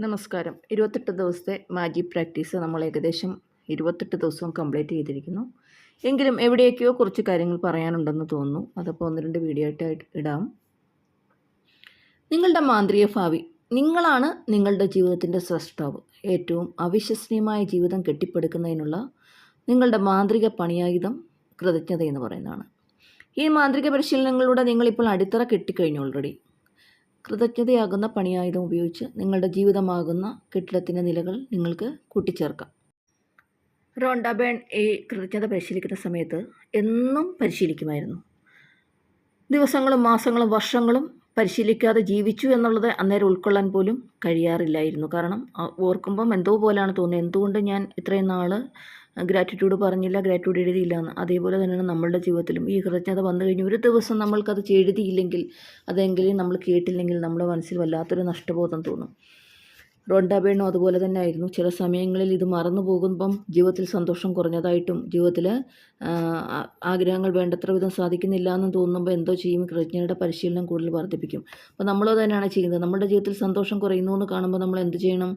നമസ്കാരം. ഇരുപത്തെട്ട് ദിവസത്തെ മാജിക് പ്രാക്ടീസ് നമ്മൾ ഏകദേശം ഇരുപത്തെട്ട് ദിവസവും കംപ്ലീറ്റ് ചെയ്തിരിക്കുന്നു. എങ്കിലും എവിടെയൊക്കെയോ കുറച്ച് കാര്യങ്ങൾ പറയാനുണ്ടെന്ന് തോന്നുന്നു. അതപ്പോൾ ഒന്ന് രണ്ട് വീഡിയോ ആയിട്ട് ഇടാം. നിങ്ങളുടെ മാന്ത്രിക ഭാവി. നിങ്ങളാണ് നിങ്ങളുടെ ജീവിതത്തിന്റെ സ്രഷ്ടാവ് ഏറ്റവും അവിശ്വസനീയമായ ജീവിതം കെട്ടിപ്പടുക്കുന്നതിനുള്ള നിങ്ങളുടെ മാന്ത്രിക പണിയായുധം കൃതജ്ഞത എന്ന് പറയുന്നതാണ്. ഈ മാന്ത്രിക പരിശീലനങ്ങളിലൂടെ നിങ്ങളിപ്പോൾ അടിത്തറ കെട്ടിക്കഴിഞ്ഞു ഓൾറെഡി കൃതജ്ഞതയാകുന്ന പണിയായുധം ഉപയോഗിച്ച് നിങ്ങളുടെ ജീവിതമാകുന്ന കെട്ടിടത്തിന്റെ നിലകൾ നിങ്ങൾക്ക് കൂട്ടിച്ചേർക്കാം. റോണ്ട ബേൺ ഈ കൃതജ്ഞത പരിശീലിക്കുന്ന സമയത്ത് എന്നും പരിശീലിക്കുമായിരുന്നു. ദിവസങ്ങളും മാസങ്ങളും വർഷങ്ങളും പരിശീലിക്കാതെ ജീവിച്ചു എന്നുള്ളത് അന്നേരം ഉൾക്കൊള്ളാൻ പോലും കഴിയാറില്ലായിരുന്നു. കാരണം ഓർക്കുമ്പം എന്തോ പോലെയാണ് തോന്നുന്നത് എന്തുകൊണ്ട് ഞാൻ ഇത്രയും നാൾ ഗ്രാറ്റിറ്റ്യൂഡ് പറഞ്ഞില്ല ഗ്രാറ്റിറ്റ്യൂഡ് എഴുതിയില്ല എന്ന്. അതേപോലെ തന്നെയാണ് നമ്മളുടെ ജീവിതത്തിലും. ഈ കൃതജ്ഞത വന്നു കഴിഞ്ഞ് ഒരു ദിവസം നമ്മൾക്കത് എഴുതിയില്ലെങ്കിൽ അതെങ്കിലും നമ്മൾ കേട്ടില്ലെങ്കിൽ നമ്മുടെ മനസ്സിൽ വല്ലാത്തൊരു നഷ്ടബോധം തോന്നും. റോണ്ടാബേണും അതുപോലെ തന്നെ ആയിരുന്നു ചില സമയങ്ങളിൽ ഇത് മറന്നു പോകുമ്പം ജീവിതത്തിൽ സന്തോഷം കുറഞ്ഞതായിട്ടും ജീവിതത്തിൽ ആഗ്രഹങ്ങൾ വേണ്ടത്ര വിധം സാധിക്കുന്നില്ല എന്ന് തോന്നുമ്പോൾ എന്തോ ചെയ്യും കൃതജ്ഞയുടെ പരിശീലനം കൂടുതൽ വർദ്ധിപ്പിക്കും. അപ്പോൾ നമ്മളോ തന്നെയാണ് ചെയ്യുന്നത്. നമ്മുടെ ജീവിതത്തിൽ സന്തോഷം കുറയുന്നു എന്ന് കാണുമ്പോൾ നമ്മൾ എന്ത് ചെയ്യണം?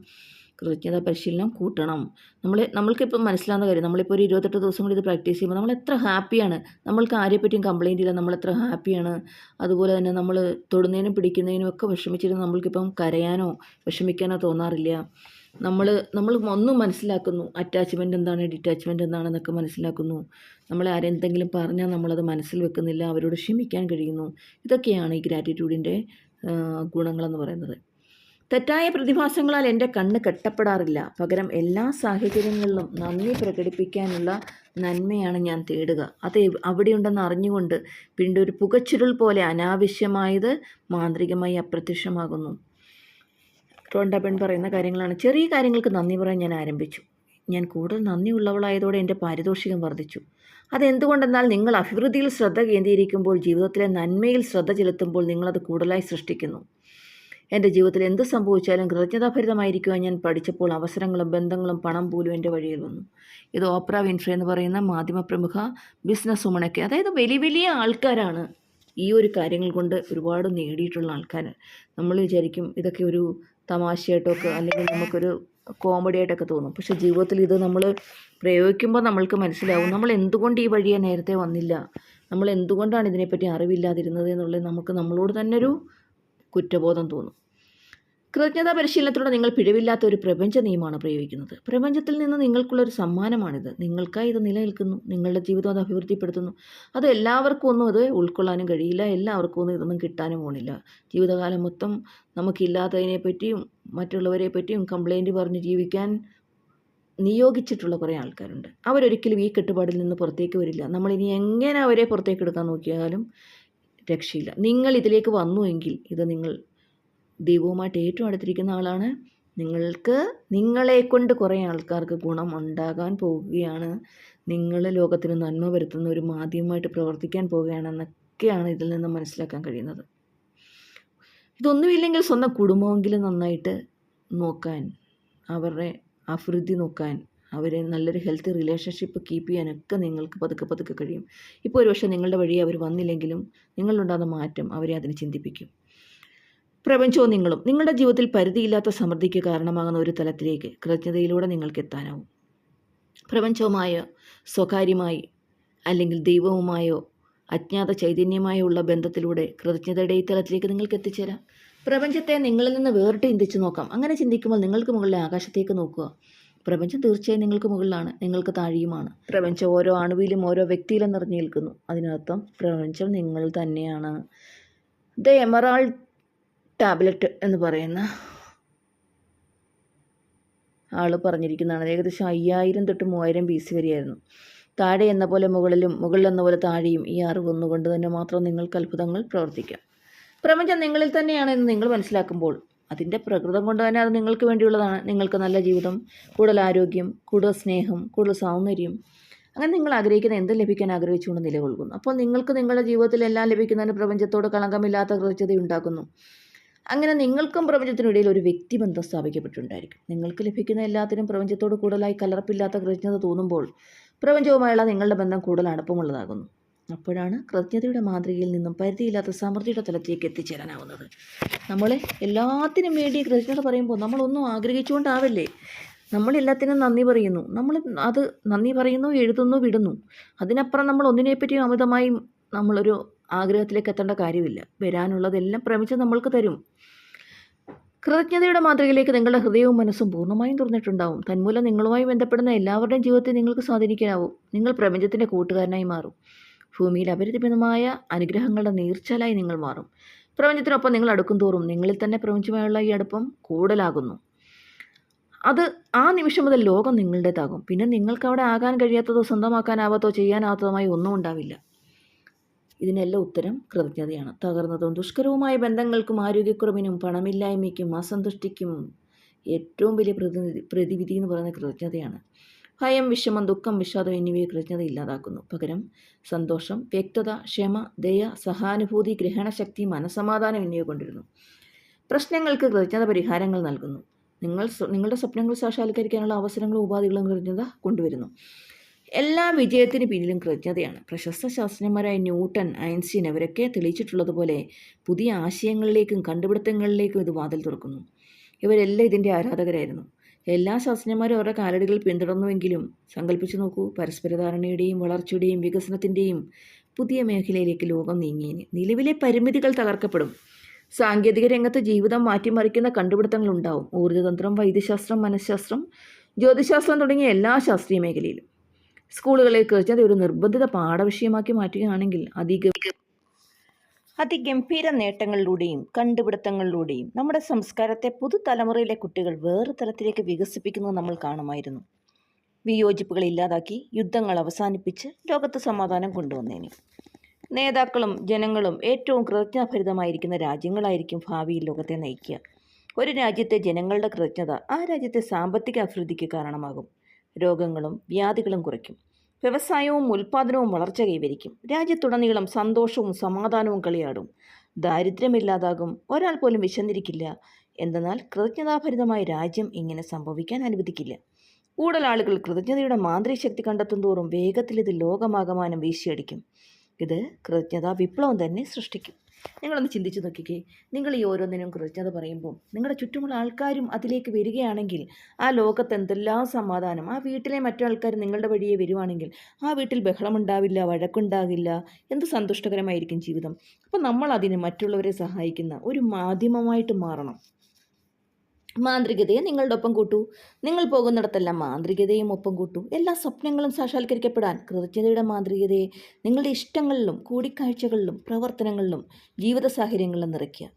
കൃതജ്ഞത പരിശീലനം കൂട്ടണം. നമ്മൾ നമ്മൾക്കിപ്പം മനസ്സിലാവുന്ന കാര്യം നമ്മളിപ്പോൾ ഒരു ഇരുപത്തെട്ട് ദിവസം കൂടി ഇത് പ്രാക്ടീസ് ചെയ്യുമ്പോൾ നമ്മൾ എത്ര ഹാപ്പിയാണ്. നമ്മൾക്ക് ആരെപ്പറ്റിയും കംപ്ലയിന്റ് ഇല്ല നമ്മൾ എത്ര ഹാപ്പിയാണ്. അതുപോലെ തന്നെ നമ്മൾ തൊടുന്നതിനും പിടിക്കുന്നതിനും ഒക്കെ വിഷമിച്ചിരുന്ന നമ്മൾക്കിപ്പം കരയാനോ വിഷമിക്കാനോ തോന്നാറില്ല. നമ്മൾ നമ്മൾ ഒന്നും മനസ്സിലാക്കുന്നു. അറ്റാച്ച്മെന്റ് എന്താണ് ഡിറ്റാച്ച്മെന്റ് എന്താണെന്നൊക്കെ മനസ്സിലാക്കുന്നു. നമ്മളെ ആരെന്തെങ്കിലും പറഞ്ഞാൽ നമ്മളത് മനസ്സിൽ വെക്കുന്നില്ല അവരോട് ക്ഷമിക്കാൻ കഴിയുന്നു. ഇതൊക്കെയാണ് ഈ ഗ്രാറ്റിറ്റ്യൂഡിന്റെ ഗുണങ്ങളെന്ന് പറയുന്നത്. തെറ്റായ പ്രതിഭാസങ്ങളാൽ എന്റെ കണ്ണ് കെട്ടപ്പെടാറില്ല. പകരം എല്ലാ സാഹചര്യങ്ങളിലും നന്ദി പ്രകടിപ്പിക്കാനുള്ള നന്മയാണ് ഞാൻ തേടുക. അത് അവിടെയുണ്ടെന്ന് അറിഞ്ഞുകൊണ്ട് പിന്നെ ഒരു പുകച്ചുരുൾ പോലെ അനാവശ്യമായത് മാന്ത്രികമായി അപ്രത്യക്ഷമാകുന്നു. ടോണ്ടപ്പൻ പറയുന്ന കാര്യങ്ങളാണ്. ചെറിയ കാര്യങ്ങൾക്ക് നന്ദി പറയാൻ ഞാൻ ആരംഭിച്ചു. ഞാൻ കൂടുതൽ നന്ദിയുള്ളവളായതോടെ എന്റെ പാരിതോഷികം വർദ്ധിച്ചു. അതെന്തുകൊണ്ടെന്നാൽ നിങ്ങൾ അഭിവൃദ്ധിയിൽ ശ്രദ്ധ കേന്ദ്രീകരിക്കുമ്പോൾ ജീവിതത്തിലെ നന്മയിൽ ശ്രദ്ധ ചെലുത്തുമ്പോൾ നിങ്ങളത് കൂടുതലായി സൃഷ്ടിക്കുന്നു. എന്റെ ജീവിതത്തിൽ എന്ത് സംഭവിച്ചാലും കൃതജ്ഞതാഭരിതമായിരിക്കുവാൻ ഞാൻ പഠിച്ചപ്പോൾ അവസരങ്ങളും ബന്ധങ്ങളും പണം പോലും എന്റെ വഴിയിൽ വന്നു. ഇത് ഓപ്ര വിൻഫ്ര എന്ന് പറയുന്ന മാധ്യമപ്രമുഖ ബിസിനസ് ഉമണൊക്കെ അതായത് വലിയ വലിയ ആൾക്കാരാണ് ഈ ഒരു കാര്യങ്ങൾ കൊണ്ട് ഒരുപാട് നേടിയിട്ടുള്ള ആൾക്കാർ നമ്മൾ വിചാരിക്കും ഇതൊക്കെ ഒരു തമാശയായിട്ടൊക്കെ അല്ലെങ്കിൽ നമുക്കൊരു കോമഡി ആയിട്ടൊക്കെ തോന്നും. പക്ഷേ ജീവിതത്തിൽ ഇത് നമ്മൾ പ്രയോഗിക്കുമ്പോൾ നമ്മൾക്ക് മനസ്സിലാവും നമ്മൾ എന്തുകൊണ്ട് ഈ വഴിയെ നേരത്തെ വന്നില്ല? നമ്മൾ എന്തുകൊണ്ടാണ് ഇതിനെപ്പറ്റി അറിവില്ലാതിരുന്നത് എന്നുള്ളത് നമുക്ക് നമ്മളോട് തന്നെ ഒരു കുറ്റബോധം തോന്നും. കൃതജ്ഞതാ പരിശീലനത്തിലൂടെ നിങ്ങൾ പിഴവില്ലാത്ത ഒരു പ്രപഞ്ച നിയമമാണ് പ്രയോഗിക്കുന്നത്. പ്രപഞ്ചത്തിൽ നിന്ന് നിങ്ങൾക്കുള്ള ഒരു സമ്മാനമാണിത്. നിങ്ങൾക്കായി ഇത് നിലനിൽക്കുന്നു. നിങ്ങളുടെ ജീവിതം അത് അഭിവൃദ്ധിപ്പെടുത്തുന്നു. അത് എല്ലാവർക്കും ഒന്നും അത് ഉൾക്കൊള്ളാനും കഴിയില്ല. എല്ലാവർക്കും ഒന്നും ഇതൊന്നും കിട്ടാനും പോണില്ല. ജീവിതകാലം മൊത്തം നമുക്കില്ലാത്തതിനെ പറ്റിയും മറ്റുള്ളവരെ പറ്റിയും കംപ്ലൈന്റ് പറഞ്ഞ് ജീവിക്കാൻ നിയോഗിച്ചിട്ടുള്ള കുറേ ആൾക്കാരുണ്ട്. അവരൊരിക്കലും ഈ കെട്ടുപാടിൽ നിന്ന് പുറത്തേക്ക് വരില്ല. നമ്മളിനി എങ്ങനെ അവരെ പുറത്തേക്ക് എടുക്കാൻ നോക്കിയാലും രക്ഷയില്ല. നിങ്ങൾ ഇതിലേക്ക് വന്നുവെങ്കിൽ ഇത് നിങ്ങൾ ദൈവവുമായിട്ട് ഏറ്റവും അടുത്തിരിക്കുന്ന ആളാണ്. നിങ്ങൾക്ക് നിങ്ങളെ കൊണ്ട് കുറേ ആൾക്കാർക്ക് ഗുണം ഉണ്ടാകാൻ പോവുകയാണ്. നിങ്ങൾ ലോകത്തിന് നന്മ വരുത്തുന്ന ഒരു മാധ്യമമായിട്ട് പ്രവർത്തിക്കാൻ പോവുകയാണെന്നൊക്കെയാണ് ഇതിൽ നിന്ന് മനസ്സിലാക്കാൻ കഴിയുന്നത്. ഇതൊന്നുമില്ലെങ്കിൽ സ്വന്തം കുടുംബമെങ്കിലും നന്നായിട്ട് നോക്കാൻ അവരുടെ അഭിവൃദ്ധി നോക്കാൻ അവരെ നല്ലൊരു ഹെൽത്ത് റിലേഷൻഷിപ്പ് കീപ്പ് ചെയ്യാനൊക്കെ നിങ്ങൾക്ക് പതുക്കെ പതുക്കെ കഴിയും. ഇപ്പോൾ ഒരുപക്ഷെ നിങ്ങളുടെ വഴി അവർ വന്നില്ലെങ്കിലും നിങ്ങളുണ്ടാകുന്ന മാറ്റം അവരെ അതിനെ ചിന്തിപ്പിക്കും. പ്രപഞ്ചവും നിങ്ങളും നിങ്ങളുടെ ജീവിതത്തിൽ പരിധിയില്ലാത്ത സമൃദ്ധിക്ക് കാരണമാകുന്ന ഒരു തലത്തിലേക്ക് കൃതജ്ഞതയിലൂടെ നിങ്ങൾക്ക് എത്താനാവും. പ്രപഞ്ചവുമായോ സ്വകാര്യമായി അല്ലെങ്കിൽ ദൈവവുമായോ അജ്ഞാത ചൈതന്യമായോ ഉള്ള ബന്ധത്തിലൂടെ കൃതജ്ഞതയുടെ ഈ തലത്തിലേക്ക് നിങ്ങൾക്ക് എത്തിച്ചേരാം. പ്രപഞ്ചത്തെ നിങ്ങളിൽ നിന്ന് വേറിട്ട് ചിന്തിച്ചു നോക്കാം. അങ്ങനെ ചിന്തിക്കുമ്പോൾ നിങ്ങൾക്ക് മുകളിലെ ആകാശത്തേക്ക് നോക്കുക. പ്രപഞ്ചം തീർച്ചയായും നിങ്ങൾക്ക് മുകളിലാണ് നിങ്ങൾക്ക് താഴെയുമാണ്. പ്രപഞ്ചം ഓരോ അണുവിലും ഓരോ വ്യക്തിയിലും നിറഞ്ഞു നിൽക്കുന്നു. അതിനർത്ഥം പ്രപഞ്ചം നിങ്ങൾ തന്നെയാണ്. ദ എമറാൾഡ് ടാബ്ലറ്റ് എന്ന് പറയുന്ന ആൾ പറഞ്ഞിരിക്കുന്നതാണ്. ഏകദേശം അയ്യായിരം തൊട്ട് മൂവായിരം ബി സി വരെയായിരുന്നു. താഴെ എന്ന പോലെ മുകളിലും മുകളിൽ എന്ന പോലെ താഴെയും ഈ അറിവ് ഒന്നുകൊണ്ട് തന്നെ മാത്രം നിങ്ങൾക്ക് അത്ഭുതങ്ങൾ പ്രവർത്തിക്കാം. പ്രപഞ്ചം നിങ്ങളിൽ തന്നെയാണെന്ന് നിങ്ങൾ മനസ്സിലാക്കുമ്പോൾ അതിന്റെ പ്രകൃതം കൊണ്ട് തന്നെ അത് നിങ്ങൾക്ക് വേണ്ടിയുള്ളതാണ്. നിങ്ങൾക്ക് നല്ല ജീവിതം കൂടുതൽ ആരോഗ്യം കൂടുതൽ സ്നേഹം കൂടുതൽ സൗന്ദര്യം. അങ്ങനെ നിങ്ങൾ ആഗ്രഹിക്കുന്ന എന്തും ലഭിക്കാൻ ആഗ്രഹിച്ചുകൊണ്ട് നിലകൊള്ളുന്നു. അപ്പോൾ നിങ്ങൾക്ക് നിങ്ങളുടെ ജീവിതത്തിൽ എല്ലാം ലഭിക്കുന്നതിന് പ്രപഞ്ചത്തോട് കളങ്കമില്ലാത്ത കൃത്യത അങ്ങനെ നിങ്ങൾക്കും പ്രപഞ്ചത്തിനിടയിൽ ഒരു വ്യക്തിബന്ധം സ്ഥാപിക്കപ്പെട്ടിട്ടുണ്ടായിരിക്കും. നിങ്ങൾക്ക് ലഭിക്കുന്ന എല്ലാത്തിനും പ്രപഞ്ചത്തോട് കൂടുതലായി കലർപ്പില്ലാത്ത കൃതജ്ഞത തോന്നുമ്പോൾ പ്രപഞ്ചവുമായുള്ള നിങ്ങളുടെ ബന്ധം കൂടുതൽ അടുപ്പമുള്ളതാകുന്നു. അപ്പോഴാണ് കൃതജ്ഞതയുടെ മാതൃകയിൽ നിന്നും പരിധിയില്ലാത്ത സമൃദ്ധിയുടെ തലത്തിലേക്ക് എത്തിച്ചേരാനാവുന്നത്. നമ്മൾ എല്ലാത്തിനും വേണ്ടി കൃതജ്ഞത പറയുമ്പോൾ നമ്മളൊന്നും ആഗ്രഹിച്ചുകൊണ്ടാവില്ലേ? നമ്മൾ എല്ലാത്തിനും നന്ദി പറയുന്നു. നമ്മൾ അത് നന്ദി പറയുന്നു എഴുതുന്നു വിടുന്നു. അതിനപ്പുറം നമ്മൾ ഒന്നിനെപ്പറ്റിയും അമിതമായി നമ്മളൊരു ആഗ്രഹത്തിലേക്ക് എത്തേണ്ട കാര്യമില്ല. വരാനുള്ളതെല്ലാം പ്രമിച്ച് നമ്മൾക്ക് തരും. കൃതജ്ഞതയുടെ മാതൃകയിലേക്ക് നിങ്ങളുടെ ഹൃദയവും മനസ്സും പൂർണമായും തുറന്നിട്ടുണ്ടാവും. തന്മൂലം നിങ്ങളുമായി ബന്ധപ്പെടുന്ന എല്ലാവരുടെയും ജീവിതത്തെ നിങ്ങൾക്ക് സ്വാധീനിക്കാനാവും. നിങ്ങൾ പ്രപഞ്ചത്തിന്റെ കൂട്ടുകാരനായി മാറും. ഭൂമിയിൽ അപരിമിതമായ അനുഗ്രഹങ്ങളുടെ നീർച്ചാലായി നിങ്ങൾ മാറും. പ്രപഞ്ചത്തിനൊപ്പം നിങ്ങൾ അടുക്കും തോറും നിങ്ങളിൽ തന്നെ പ്രപഞ്ചമായുള്ള ഈ അടുപ്പം കൂടുതലാകുന്നു അത് ആ നിമിഷം മുതൽ ലോകം നിങ്ങളുടേതാകും. പിന്നെ നിങ്ങൾക്ക് അവിടെ ആകാൻ കഴിയാത്തതോ സ്വന്തമാക്കാനാവാത്തോ ചെയ്യാനാവാത്തതുമായി ഒന്നും ഉണ്ടാവില്ല. ഇതിനെല്ലാം ഉത്തരം കൃതജ്ഞതയാണ്. തകർന്നതും ദുഷ്കരവുമായ ബന്ധങ്ങൾക്കും ആരോഗ്യക്കുറവിനും പണമില്ലായ്മയ്ക്കും അസന്തുഷ്ടിക്കും ഏറ്റവും വലിയ പ്രതിനിധി പ്രതിവിധി എന്ന് പറയുന്ന കൃതജ്ഞതയാണ്. ഭയം വിഷമം ദുഃഖം വിഷാദം എന്നിവയെ കൃതജ്ഞത ഇല്ലാതാക്കുന്നു. പകരം സന്തോഷം വ്യക്തത ക്ഷമ ദയ സഹാനുഭൂതി ഗ്രഹണശക്തി മനസമാധാനം എന്നിവ കൊണ്ടിരുന്നു. പ്രശ്നങ്ങൾക്ക് കൃതജ്ഞത പരിഹാരങ്ങൾ നൽകുന്നു. നിങ്ങൾ നിങ്ങളുടെ സ്വപ്നങ്ങൾ സാക്ഷാത്കരിക്കാനുള്ള അവസരങ്ങളും ഉപാധികളും കൃതജ്ഞത കൊണ്ടുവരുന്നു. എല്ലാ വിജയത്തിന് പിന്നിലും കൃതജ്ഞതയാണ് പ്രശസ്ത ശാസ്ത്രജ്ഞന്മാരായ ന്യൂട്ടൺ ഐൻസ്റ്റീൻ അവരൊക്കെ തെളിയിച്ചിട്ടുള്ളതുപോലെ പുതിയ ആശയങ്ങളിലേക്കും കണ്ടുപിടുത്തങ്ങളിലേക്കും ഇത് വാതിൽ തുറക്കുന്നു. ഇവരെല്ലാം ഇതിന്റെ ആരാധകരായിരുന്നു. എല്ലാ ശാസ്ത്രജ്ഞന്മാരും അവരുടെ കാലടികൾ പിന്തുടർന്നുവെങ്കിലും സങ്കല്പിച്ചു നോക്കൂ പരസ്പരധാരണയുടെയും വളർച്ചയുടെയും വികസനത്തിന്റെയും പുതിയ മേഖലയിലേക്ക് ലോകം നീങ്ങിയതിന് നിലവിലെ പരിമിതികൾ തകർക്കപ്പെടും. സാങ്കേതിക രംഗത്ത് ജീവിതം മാറ്റിമറിക്കുന്ന കണ്ടുപിടുത്തങ്ങളുണ്ടാവും. ഊർജതന്ത്രം വൈദ്യശാസ്ത്രം മനഃശാസ്ത്രം ജ്യോതിശാസ്ത്രം തുടങ്ങിയ എല്ലാ ശാസ്ത്രീയ മേഖലയിലും. സ്കൂളുകളിൽ അത് ഒരു നിർബന്ധിത പാഠവിഷയമാക്കി മാറ്റുകയാണെങ്കിൽ അതിഗംഭീര നേട്ടങ്ങളിലൂടെയും കണ്ടുപിടുത്തങ്ങളിലൂടെയും നമ്മുടെ സംസ്കാരത്തെ പുതുതലമുറയിലെ കുട്ടികൾ വേറെ തലത്തിലേക്ക് വികസിപ്പിക്കുന്നത് നമ്മൾ കാണുമായിരുന്നു. വിയോജിപ്പുകൾ ഇല്ലാതാക്കി യുദ്ധങ്ങൾ അവസാനിപ്പിച്ച് ലോകത്ത് സമാധാനം കൊണ്ടുവന്നേനെ. നേതാക്കളും ജനങ്ങളും ഏറ്റവും കൃതജ്ഞാഭരിതമായിരിക്കുന്ന രാജ്യങ്ങളായിരിക്കും ഭാവിയിൽ ലോകത്തെ നയിക്കുക. ഒരു രാജ്യത്തെ ജനങ്ങളുടെ കൃതജ്ഞത ആ രാജ്യത്തെ സാമ്പത്തിക അഭിവൃദ്ധിക്ക് കാരണമാകും. രോഗങ്ങളും വ്യാധികളും കുറയ്ക്കും. വ്യവസായവും ഉൽപ്പാദനവും വളർച്ച കൈവരിക്കും. രാജ്യത്തുടനീളം സന്തോഷവും സമാധാനവും കളിയാടും. ദാരിദ്ര്യമില്ലാതാകും ഒരാൾ പോലും വിശന്നിരിക്കില്ല. എന്തെന്നാൽ കൃതജ്ഞതാഭരിതമായ രാജ്യം ഇങ്ങനെ സംഭവിക്കാൻ അനുവദിക്കില്ല. കൂടുതൽ ആളുകൾ കൃതജ്ഞതയുടെ മാന്ത്രിക ശക്തി കണ്ടെത്തും തോറും വേഗത്തിൽ ഇത് ലോകമാകമാനം വീശിയടിക്കും. ഇത് കൃതജ്ഞതാ വിപ്ലവം തന്നെ സൃഷ്ടിക്കും. നിങ്ങളൊന്ന് ചിന്തിച്ച് നോക്കിക്കേ. നിങ്ങൾ ഈ ഓരോന്നിനും കൃതജ്ഞത പറയുമ്പോൾ നിങ്ങളുടെ ചുറ്റുമുള്ള ആൾക്കാരും അതിലേക്ക് വരികയാണെങ്കിൽ ആ ലോകത്ത് എന്തെല്ലാം സമാധാനം? ആ വീട്ടിലെ മറ്റു ആൾക്കാർ നിങ്ങളുടെ വഴിയെ വരുവാണെങ്കിൽ ആ വീട്ടിൽ ബഹളമുണ്ടാവില്ല വഴക്കുണ്ടാകില്ല എന്ത് സന്തുഷ്ടകരമായിരിക്കും ജീവിതം? അപ്പോൾ നമ്മൾ അതിന് മറ്റുള്ളവരെ സഹായിക്കുന്ന ഒരു മാധ്യമമായിട്ട് മാറണം. മാന്ത്രികതയെ നിങ്ങളുടെ ഒപ്പം കൂട്ടൂ. നിങ്ങൾ പോകുന്നിടത്തെല്ലാം മാന്ത്രികതയും ഒപ്പം കൂട്ടൂ. എല്ലാ സ്വപ്നങ്ങളും സാക്ഷാത്കരിക്കപ്പെടാൻ കൃതജ്ഞതയുടെ മാന്ത്രികതയെ നിങ്ങളുടെ ഇഷ്ടങ്ങളിലും കൂടിക്കാഴ്ചകളിലും പ്രവർത്തനങ്ങളിലും ജീവിത സാഹചര്യങ്ങളിലും നിറയ്ക്കുക.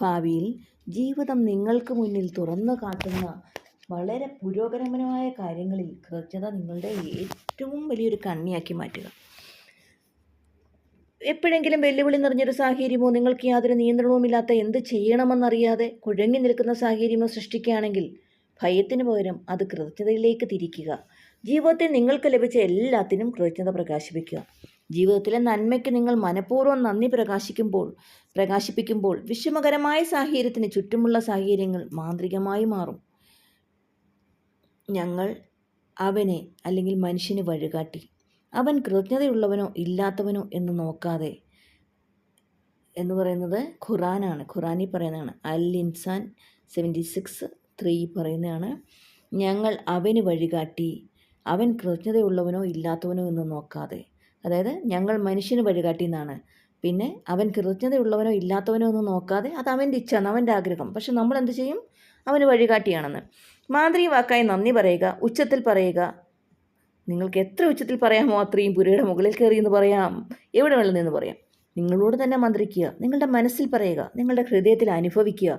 ഭാവിയിൽ ജീവിതം നിങ്ങൾക്ക് മുന്നിൽ തുറന്നു കാട്ടുന്ന വളരെ പുരോഗമനമായ കാര്യങ്ങളിൽ കൃതജ്ഞത നിങ്ങളുടെ ഏറ്റവും വലിയൊരു കണ്ണിയാക്കി മാറ്റുക. എപ്പോഴെങ്കിലും വെല്ലുവിളി നിറഞ്ഞൊരു സാഹചര്യമോ നിങ്ങൾക്ക് യാതൊരു നിയന്ത്രണവുമില്ലാത്ത എന്ത് ചെയ്യണമെന്നറിയാതെ കുഴങ്ങി നിൽക്കുന്ന സാഹചര്യമോ സൃഷ്ടിക്കുകയാണെങ്കിൽ ഭയത്തിന് പകരം അത് കൃതജ്ഞതയിലേക്ക് തിരിക്കുക. ജീവിതത്തിൽ നിങ്ങൾക്ക് ലഭിച്ച എല്ലാത്തിനും കൃതജ്ഞത പ്രകാശിപ്പിക്കുക. ജീവിതത്തിലെ നന്മയ്ക്ക് നിങ്ങൾ മനഃപൂർവം നന്ദി പ്രകാശിക്കുമ്പോൾ പ്രകാശിപ്പിക്കുമ്പോൾ വിഷമകരമായ സാഹചര്യത്തിന് ചുറ്റുമുള്ള സാഹചര്യങ്ങൾ മാന്ത്രികമായി മാറും. ഞങ്ങൾ അവനെ അല്ലെങ്കിൽ മനുഷ്യന് വഴികാട്ടി. അവൻ കൃതജ്ഞതയുള്ളവനോ ഇല്ലാത്തവനോ എന്ന് നോക്കാതെ എന്ന് പറയുന്നത് ഖുറാനാണ്. ഖുറാനിൽ പറയുന്നതാണ് അൽ ഇൻസാൻ സെവന്റി സിക്സ് ത്രീ പറയുന്നതാണ് ഞങ്ങൾ അവന് വഴികാട്ടി അവൻ കൃതജ്ഞതയുള്ളവനോ ഇല്ലാത്തവനോ എന്ന് നോക്കാതെ. അതായത് ഞങ്ങൾ മനുഷ്യന് വഴികാട്ടി എന്നാണ്. പിന്നെ അവൻ കൃതജ്ഞതയുള്ളവനോ ഇല്ലാത്തവനോ എന്ന് നോക്കാതെ അത് അവന്റെ ഇച്ഛ അവന്റെ ആഗ്രഹം. പക്ഷെ നമ്മൾ എന്ത് ചെയ്യും? അവന് വഴികാട്ടിയാണെന്ന്. മാന്ത്രികവാക്കായി നന്ദി പറയുക ഉച്ചത്തിൽ പറയുക നിങ്ങൾക്ക് എത്ര ഉച്ചത്തിൽ പറയാമോ അത്രയും പുരയുടെ മുകളിൽ കയറി എന്ന് പറയാം. എവിടെ വേണം എന്ന് പറയാം. നിങ്ങളോട് തന്നെ മന്ത്രിക്കുക. നിങ്ങളുടെ മനസ്സിൽ പറയുക. നിങ്ങളുടെ ഹൃദയത്തിൽ അനുഭവിക്കുക.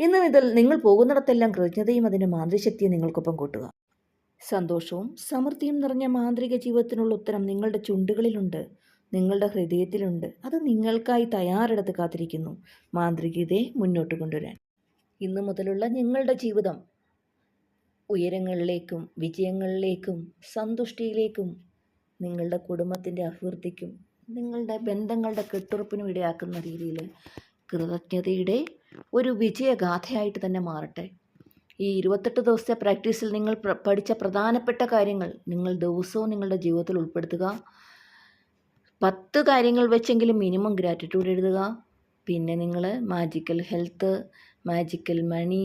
എന്നും ഇതിൽ നിങ്ങൾ പോകുന്നിടത്തെല്ലാം കൃതജ്ഞതയും അതിന്റെ മാന്ത്രികശക്തിയും നിങ്ങൾക്കൊപ്പം കൂട്ടുക. സന്തോഷവും സമൃദ്ധിയും നിറഞ്ഞ മാന്ത്രിക ജീവിതത്തിനുള്ള ഉത്തരം നിങ്ങളുടെ ചുണ്ടുകളിലുണ്ട്. നിങ്ങളുടെ ഹൃദയത്തിലുണ്ട്. അത് നിങ്ങൾക്കായി തയ്യാറെടുത്ത് കാത്തിരിക്കുന്നു. മാന്ത്രികതയെ മുന്നോട്ട് കൊണ്ടുവരാൻ. ഇന്നു മുതലുള്ള നിങ്ങളുടെ ജീവിതം ഉയരങ്ങളിലേക്കും വിജയങ്ങളിലേക്കും സന്തുഷ്ടിയിലേക്കും നിങ്ങളുടെ കുടുംബത്തിന്റെ അഭിവൃദ്ധിക്കും നിങ്ങളുടെ ബന്ധങ്ങളുടെ കെട്ടുറപ്പിനും ഇടയാക്കുന്ന രീതിയിൽ കൃതജ്ഞതയുടെ ഒരു വിജയഗാഥയായിട്ട് തന്നെ മാറട്ടെ. ഈ ഇരുപത്തെട്ട് ദിവസത്തെ പ്രാക്ടീസിൽ നിങ്ങൾ പഠിച്ച പ്രധാനപ്പെട്ട കാര്യങ്ങൾ നിങ്ങൾ ദിവസവും നിങ്ങളുടെ ജീവിതത്തിൽ ഉൾപ്പെടുത്തുക. പത്ത് കാര്യങ്ങൾ വെച്ചെങ്കിലും മിനിമം ഗ്രാറ്റിറ്റ്യൂഡ് എഴുതുക. പിന്നെ നിങ്ങൾ മാജിക്കൽ ഹെൽത്ത് മാജിക്കൽ മണി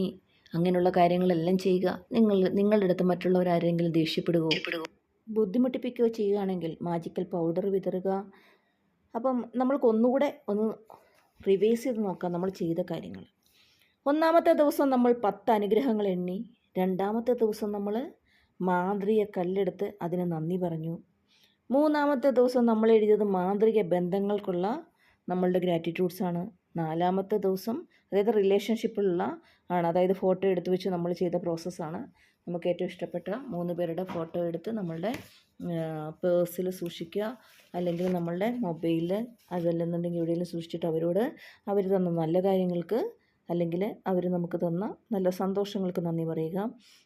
അങ്ങനെയുള്ള കാര്യങ്ങളെല്ലാം ചെയ്യുക. നിങ്ങൾ നിങ്ങളുടെ അടുത്ത് മറ്റുള്ളവർ ആരെങ്കിലും ദേഷ്യപ്പെടുകയോ ബുദ്ധിമുട്ടിപ്പിക്കുകയോ ചെയ്യുകയാണെങ്കിൽ മാജിക്കൽ പൗഡർ വിതറുക. അപ്പം നമ്മൾക്കൊന്നുകൂടെ ഒന്ന് റിവേഴ്സ് ചെയ്ത് നോക്കാം നമ്മൾ ചെയ്ത കാര്യങ്ങൾ. ഒന്നാമത്തെ ദിവസം നമ്മൾ പത്ത് അനുഗ്രഹങ്ങൾ എണ്ണി രണ്ടാമത്തെ ദിവസം നമ്മൾ മാന്ത്രിക കല്ലെടുത്ത് അതിന് നന്ദി പറഞ്ഞു. മൂന്നാമത്തെ ദിവസം നമ്മൾ എഴുതിയത് മാന്ത്രിക ബന്ധങ്ങൾക്കുള്ള നമ്മളുടെ ഗ്രാറ്റിറ്റ്യൂഡ്സാണ് നാലാമത്തെ ദിവസം അതായത് റിലേഷൻഷിപ്പിലുള്ള ആണ്. അതായത് ഫോട്ടോ എടുത്ത് വെച്ച് നമ്മൾ ചെയ്ത പ്രോസസ്സാണ് നമുക്ക് ഏറ്റവും ഇഷ്ടപ്പെട്ട മൂന്ന് പേരുടെ ഫോട്ടോ എടുത്ത് നമ്മളുടെ പേഴ്സിൽ സൂക്ഷിക്കുക. അല്ലെങ്കിൽ നമ്മളുടെ മൊബൈലിൽ അതല്ലെന്നുണ്ടെങ്കിൽ എവിടെയെങ്കിലും സൂക്ഷിച്ചിട്ട് അവരോട് അവർ തന്ന നല്ല കാര്യങ്ങൾക്ക് അല്ലെങ്കിൽ അവർ നമുക്ക് തന്ന നല്ല സന്തോഷങ്ങൾക്ക് നന്ദി പറയുക.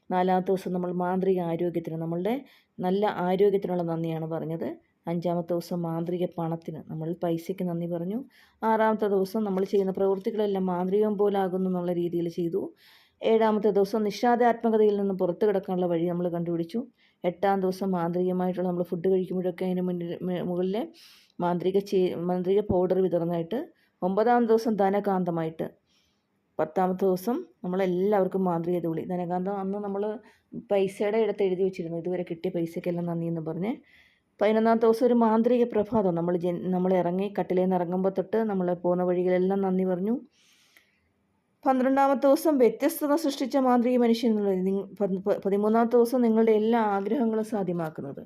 നാലാമത്തെ ദിവസം നമ്മൾ മാന്ത്രിക ആരോഗ്യത്തിന് നമ്മളുടെ നല്ല ആരോഗ്യത്തിനുള്ള നന്ദിയാണ് പറഞ്ഞത്. അഞ്ചാമത്തെ ദിവസം മാന്ത്രിക പണത്തിന്. നമ്മൾ പൈസയ്ക്ക് നന്ദി പറഞ്ഞു. ആറാമത്തെ ദിവസം നമ്മൾ ചെയ്യുന്ന പ്രവൃത്തികളെല്ലാം മാന്ത്രികം പോലാകുന്നു എന്നുള്ള രീതിയിൽ ചെയ്തു. ഏഴാമത്തെ ദിവസം നിഷാദാത്മകതയിൽ നിന്ന് പുറത്തു കിടക്കാനുള്ള വഴി നമ്മൾ കണ്ടുപിടിച്ചു. എട്ടാം ദിവസം മാന്ത്രികമായിട്ടുള്ള നമ്മൾ ഫുഡ് കഴിക്കുമ്പോഴൊക്കെ അതിന് മുന്നിൽ മുകളിൽ മാന്ത്രിക ചേ മാന്ത്രിക പൗഡർ വിതറുന്നതായിട്ട്. ഒമ്പതാം ദിവസം ധനകാന്തമായിട്ട്. പത്താമത്തെ ദിവസം നമ്മളെല്ലാവർക്കും മാന്ത്രിക തുള്ളി ധനകാന്തം അന്ന് നമ്മൾ പൈസയുടെ ഇടത്ത് എഴുതി വെച്ചിരുന്നു. ഇതുവരെ കിട്ടിയ പൈസയ്ക്കെല്ലാം നന്ദി എന്ന് പറഞ്ഞ്. പതിനൊന്നാമത്തെ ദിവസം ഒരു മാന്ത്രിക പ്രഭാതം. നമ്മൾ ജൻ നമ്മൾ ഇറങ്ങി കട്ടിലേന്ന് നിന്ന് ഇറങ്ങുമ്പോൾ തൊട്ട് നമ്മൾ പോകുന്ന വഴികളെല്ലാം നന്ദി പറഞ്ഞു. പന്ത്രണ്ടാമത്തെ ദിവസം വ്യത്യസ്തത സൃഷ്ടിച്ച മാന്ത്രിക മനുഷ്യൻ എന്നുള്ളത് പതിമൂന്നാമത്തെ ദിവസം നിങ്ങളുടെ എല്ലാ ആഗ്രഹങ്ങളും സാധ്യമാക്കുന്നത്.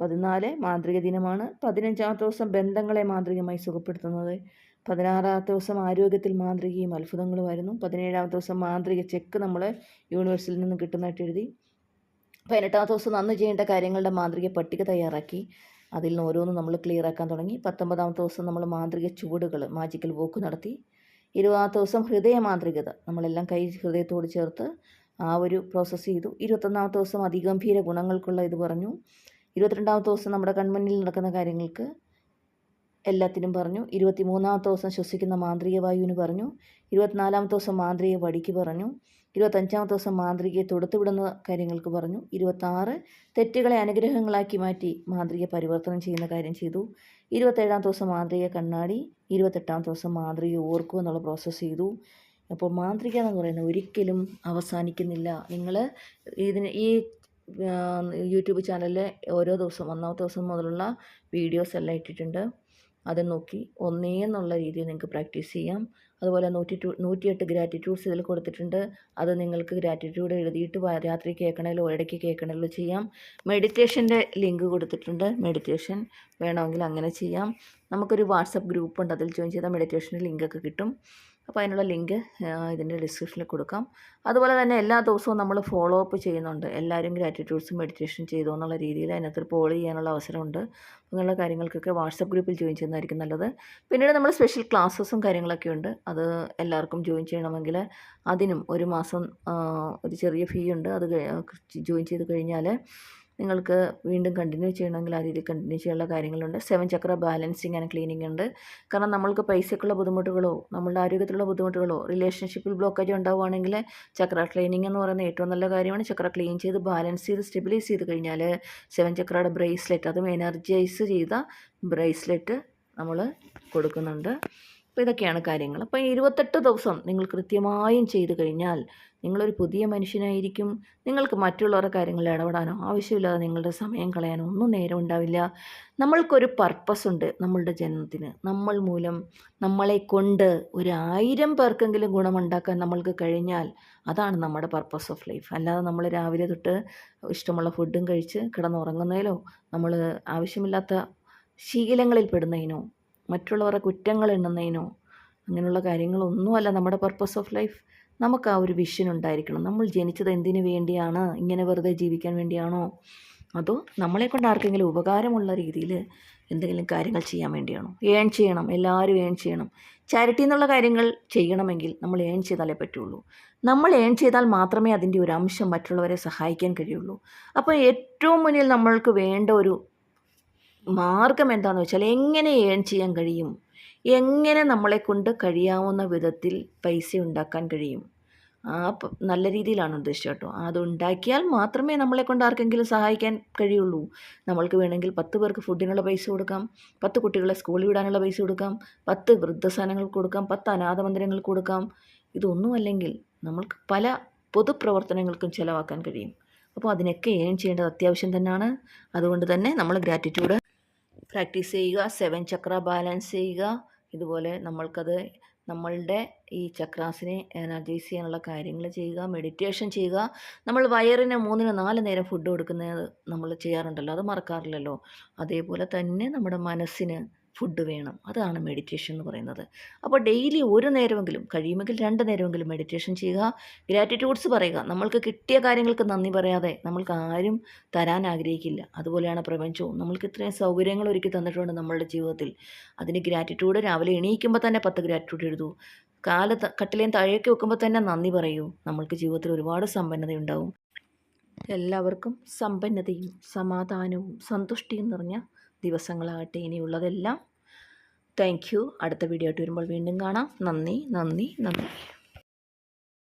പതിനാല് മാന്ത്രിക ദിനമാണ്. പതിനഞ്ചാമത്തെ ദിവസം ബന്ധങ്ങളെ മാന്ത്രികമായി സുഖപ്പെടുത്തുന്നത്. പതിനാറാമത്തെ ദിവസം ആരോഗ്യത്തിൽ മാന്ത്രികയും അത്ഭുതങ്ങളുമായിരുന്നു. പതിനേഴാമത്തെ ദിവസം മാന്ത്രിക ചെക്ക് നമ്മൾ യൂണിവേഴ്സിൽ നിന്ന് കിട്ടുന്നതായിട്ട് എഴുതി. പതിനെട്ടാമത്തെ ദിവസം നന്ന് ചെയ്യേണ്ട കാര്യങ്ങളുടെ മാന്ത്രിക പട്ടിക തയ്യാറാക്കി. അതിൽ നിന്ന് ഓരോന്നും നമ്മൾ ക്ലിയർ ആക്കാൻ തുടങ്ങി. പത്തൊമ്പതാമത്തെ ദിവസം നമ്മൾ മാന്ത്രിക ചുവടുകൾ മാജിക്കൽ വോക്ക് നടത്തി. ഇരുപതാമത്തെ ദിവസം ഹൃദയ മാന്ത്രികത. നമ്മളെല്ലാം കൈ ഹൃദയത്തോട് ചേർത്ത് ആ ഒരു പ്രോസസ്സ് ചെയ്തു. ഇരുപത്തൊന്നാമത്തെ ദിവസം അതിഗംഭീര ഗുണങ്ങൾക്കുള്ള ഇത് പറഞ്ഞു. ഇരുപത്തിരണ്ടാമത്തെ ദിവസം നമ്മുടെ കൺമുന്നിൽ നടക്കുന്ന കാര്യങ്ങൾക്ക് എല്ലാത്തിനും പറഞ്ഞു. ഇരുപത്തി മൂന്നാമത്തെ ദിവസം ശ്വസിക്കുന്ന മാന്ത്രിക വായുവിന് പറഞ്ഞു. ഇരുപത്തിനാലാമത്തെ ദിവസം മാന്ത്രിക വടിക്ക് പറഞ്ഞു. ഇരുപത്തഞ്ചാമത്തെ ദിവസം മാന്ത്രികയെ തൊടുത്തുവിടുന്ന കാര്യങ്ങൾക്ക് പറഞ്ഞു. ഇരുപത്താറ് തെറ്റുകളെ അനുഗ്രഹങ്ങളാക്കി മാറ്റി മാന്ത്രിക പരിവർത്തനം ചെയ്യുന്ന കാര്യം ചെയ്തു. ഇരുപത്തേഴാം ദിവസം മാന്ത്രിക കണ്ണാടി ഇരുപത്തെട്ടാം ദിവസം മാന്ത്രിക ഓർക്കുക എന്നുള്ള പ്രോസസ്സ് ചെയ്തു. അപ്പോൾ മാന്ത്രിക എന്ന് പറയുന്നത് ഒരിക്കലും അവസാനിക്കുന്നില്ല. നിങ്ങൾ ഇതിന് ഈ യൂട്യൂബ് ചാനലിൽ ഓരോ ദിവസം ഒന്നാമത്തെ ദിവസം മുതലുള്ള വീഡിയോസ് എല്ലാം ഇട്ടിട്ടുണ്ട്. അത് നോക്കി ഒന്നേ എന്നുള്ള രീതിയിൽ നിങ്ങൾക്ക് പ്രാക്ടീസ് ചെയ്യാം. അതുപോലെ നൂറ്റി ടു നൂറ്റിയെട്ട് ഗ്രാറ്റിറ്റ്യൂഡ്സ് ഇതിൽ കൊടുത്തിട്ടുണ്ട്. അത് നിങ്ങൾക്ക് ഗ്രാറ്റിറ്റ്യൂഡ് എഴുതിയിട്ട് രാത്രി കേൾക്കണമല്ലോ ഇടയ്ക്ക് കേൾക്കണമല്ലോ ചെയ്യാം. മെഡിറ്റേഷന്റെ ലിങ്ക് കൊടുത്തിട്ടുണ്ട്. മെഡിറ്റേഷൻ വേണമെങ്കിൽ അങ്ങനെ ചെയ്യാം. നമുക്കൊരു വാട്സപ്പ് ഗ്രൂപ്പ് ഉണ്ട്. അതിൽ ജോയിൻ ചെയ്താൽ മെഡിറ്റേഷന്റെ ലിങ്കൊക്കെ കിട്ടും. അപ്പോൾ അതിനുള്ള ലിങ്ക് ഇതിന്റെ ഡിസ്ക്രിപ്ഷനിൽ കൊടുക്കാം. അതുപോലെ തന്നെ എല്ലാ ദിവസവും നമ്മൾ ഫോളോ അപ്പ് ചെയ്യുന്നുണ്ട്. എല്ലാവരും ഗ്രാറ്റിറ്റ്യൂഡ്സും മെഡിറ്റേഷൻ ചെയ്തു എന്നുള്ള രീതിയിൽ അതിനകത്ത് പോൾ ചെയ്യാനുള്ള അവസരമുണ്ട്. അങ്ങനെയുള്ള കാര്യങ്ങൾക്കൊക്കെ വാട്സപ്പ് ഗ്രൂപ്പിൽ ജോയിൻ ചെയ്യുന്നതായിരിക്കും നല്ലത്. പിന്നീട് നമ്മൾ സ്പെഷ്യൽ ക്ലാസ്സസും കാര്യങ്ങളൊക്കെ ഉണ്ട്. അത് എല്ലാവർക്കും ജോയിൻ ചെയ്യണമെങ്കിൽ അതിനും ഒരു മാസം ഒരു ചെറിയ ഫീ ഉണ്ട്. അത് ജോയിൻ ചെയ്ത് കഴിഞ്ഞാൽ നിങ്ങൾക്ക് വീണ്ടും കണ്ടിന്യൂ ചെയ്യണമെങ്കിൽ ആ രീതിയിൽ കണ്ടിന്യൂ ചെയ്യാനുള്ള കാര്യങ്ങളുണ്ട്. Seven chakra balancing and cleaning ഉണ്ട്. കാരണം നമ്മൾക്ക് പൈസയ്ക്കുള്ള ബുദ്ധിമുട്ടുകളോ നമ്മളുടെ ആരോഗ്യത്തിലുള്ള ബുദ്ധിമുട്ടുകളോ റിലേഷൻഷിപ്പിൽ ബ്ലോക്കേജ് ഉണ്ടാവുകയാണെങ്കിൽ ചക്ര ക്ലീനിങ് എന്ന് പറയുന്ന ഏറ്റവും നല്ല കാര്യമാണ്. ചക്ര ക്ലീൻ ചെയ്ത് ബാലൻസ് ചെയ്ത് സ്റ്റെബിലൈസ് ചെയ്ത് കഴിഞ്ഞാൽ സെവൻ ചക്രയുടെ ബ്രേസ്ലെറ്റ് അതും എനർജൈസ് ചെയ്ത ബ്രേസ്ലെറ്റ് നമ്മൾ കൊടുക്കുന്നുണ്ട്. അപ്പോൾ ഇതൊക്കെയാണ് കാര്യങ്ങൾ. അപ്പോൾ ഇരുപത്തെട്ട് ദിവസം നിങ്ങൾ കൃത്യമായും ചെയ്തു കഴിഞ്ഞാൽ നിങ്ങളൊരു പുതിയ മനുഷ്യനായിരിക്കും. നിങ്ങൾക്ക് മറ്റുള്ളവരുടെ കാര്യങ്ങളിൽ ഇടപെടാനോ ആവശ്യമില്ലാതെ നിങ്ങളുടെ സമയം കളയാനോ ഒന്നും നേരം ഉണ്ടാവില്ല. നമ്മൾക്കൊരു പർപ്പസ് ഉണ്ട് നമ്മളുടെ ജന്മത്തിന് നമ്മൾ മൂലം നമ്മളെ കൊണ്ട് ഒരായിരം പേർക്കെങ്കിലും ഗുണമുണ്ടാക്കാൻ നമ്മൾക്ക് കഴിഞ്ഞാൽ അതാണ് നമ്മുടെ പർപ്പസ് ഓഫ് ലൈഫ് അല്ലാതെ നമ്മൾ രാവിലെ തൊട്ട് ഇഷ്ടമുള്ള ഫുഡും കഴിച്ച് കിടന്നുറങ്ങുന്നതിലോ നമ്മൾ ആവശ്യമില്ലാത്ത ശീലങ്ങളിൽ പെടുന്നതിനോ മറ്റുള്ളവരുടെ കുറ്റങ്ങൾ എണ്ണുന്നതിനോ അങ്ങനെയുള്ള കാര്യങ്ങളൊന്നുമല്ല നമ്മുടെ പർപ്പസ് ഓഫ് ലൈഫ് നമുക്ക് ആ ഒരു വിഷൻ ഉണ്ടായിരിക്കണം. നമ്മൾ ജനിച്ചത് എന്തിനു വേണ്ടിയാണ്? ഇങ്ങനെ വെറുതെ ജീവിക്കാൻ വേണ്ടിയാണോ? അതോ നമ്മളെ കൊണ്ട് ആർക്കെങ്കിലും ഉപകാരമുള്ള രീതിയിൽ എന്തെങ്കിലും കാര്യങ്ങൾ ചെയ്യാൻ വേണ്ടിയാണോ? ഏൺ ചെയ്യണം. എല്ലാവരും ഏൺ ചെയ്യണം. ചാരിറ്റി എന്നുള്ള കാര്യങ്ങൾ ചെയ്യണമെങ്കിൽ നമ്മൾ ഏൺ ചെയ്താലേ പറ്റുള്ളൂ. നമ്മൾ ഏൺ ചെയ്താൽ മാത്രമേ അതിന്റെ ഒരു അംശം മറ്റുള്ളവരെ സഹായിക്കാൻ കഴിയുള്ളൂ. അപ്പോൾ ഏറ്റവും മുന്നിൽ നമ്മൾക്ക് വേണ്ട ഒരു മാർഗം എന്താണെന്ന് വെച്ചാൽ എങ്ങനെ ഏൺ ചെയ്യാൻ കഴിയും? എങ്ങനെ നമ്മളെ കൊണ്ട് കഴിയാവുന്ന വിധത്തിൽ പൈസ ഉണ്ടാക്കാൻ കഴിയും? ആ നല്ല രീതിയിലാണ് ഉദ്ദേശിച്ചത് കേട്ടോ. അത് ഉണ്ടാക്കിയാൽ മാത്രമേ നമ്മളെ കൊണ്ട് ആർക്കെങ്കിലും സഹായിക്കാൻ കഴിയുള്ളൂ. നമ്മൾക്ക് വേണമെങ്കിൽ പത്ത് പേർക്ക് ഫുഡിനുള്ള പൈസ കൊടുക്കാം പത്ത് കുട്ടികളെ സ്കൂളിൽ വിടാനുള്ള പൈസ കൊടുക്കാം പത്ത് വൃദ്ധസദനങ്ങൾക്ക് കൊടുക്കാം പത്ത് അനാഥ മന്ദിരങ്ങൾക്ക് കൊടുക്കാം. ഇതൊന്നുമല്ലെങ്കിൽ നമ്മൾക്ക് പല പൊതുപ്രവർത്തനങ്ങൾക്കും ചിലവാക്കാൻ കഴിയും. അപ്പോൾ അതിനൊക്കെ ഏൺ ചെയ്യേണ്ടത് അത്യാവശ്യം തന്നെയാണ്. അതുകൊണ്ട് തന്നെ നമ്മൾ ഗ്രാറ്റിറ്റ്യൂഡ് പ്രാക്ടീസ് ചെയ്യുക സെവൻ ചക്ര ബാലൻസ് ചെയ്യുക. ഇതുപോലെ നമ്മൾക്കത് നമ്മളുടെ ഈ ചക്രാസിനെ എനർജൈസ് ചെയ്യാനുള്ള കാര്യങ്ങൾ ചെയ്യുക മെഡിറ്റേഷൻ ചെയ്യുക. നമ്മൾ വയറിന് മൂന്നിന് നാല് നേരം ഫുഡ് കൊടുക്കുന്നത് നമ്മൾ ചെയ്യാറുണ്ടല്ലോ അത് മറക്കാറില്ലല്ലോ. അതേപോലെ തന്നെ നമ്മുടെ മനസ്സിന് ഫുഡ് വേണം. അതാണ് മെഡിറ്റേഷൻ എന്ന് പറയുന്നത്. അപ്പോൾ ഡെയിലി ഒരു നേരമെങ്കിലും കഴിയുമെങ്കിൽ രണ്ട് നേരമെങ്കിലും മെഡിറ്റേഷൻ ചെയ്യുക. ഗ്രാറ്റിറ്റ്യൂഡ്സ് പറയുക. നമ്മൾക്ക് കിട്ടിയ കാര്യങ്ങൾക്ക് നന്ദി പറയാതെ നമ്മൾക്ക് ആരും തരാൻ ആഗ്രഹിക്കില്ല. അതുപോലെയാണ് പ്രപഞ്ചവും നമ്മൾക്ക് ഇത്രയും സൗകര്യങ്ങൾ ഒരുക്കി തന്നിട്ടുണ്ട് നമ്മളുടെ ജീവിതത്തിൽ. അതിന് ഗ്രാറ്റിറ്റ്യൂഡ് രാവിലെ എണീക്കുമ്പോൾ തന്നെ പത്ത് ഗ്രാറ്റിറ്റ്യൂഡ് എഴുതൂ. കാല കട്ടിലേയും താഴേക്ക് വെക്കുമ്പോൾ തന്നെ നന്ദി പറയൂ. നമ്മൾക്ക് ജീവിതത്തിൽ ഒരുപാട് സമ്പന്നതയുണ്ടാവും എല്ലാവർക്കും സമ്പന്നതയും സമാധാനവും സന്തുഷ്ടിയും നിറഞ്ഞ ദിവസങ്ങളാകട്ടെ ഇനിയുള്ളതെല്ലാം. താങ്ക് യു അടുത്ത വീഡിയോ ആയിട്ട് വരുമ്പോൾ വീണ്ടും കാണാം. നന്ദി നന്ദി നന്ദി.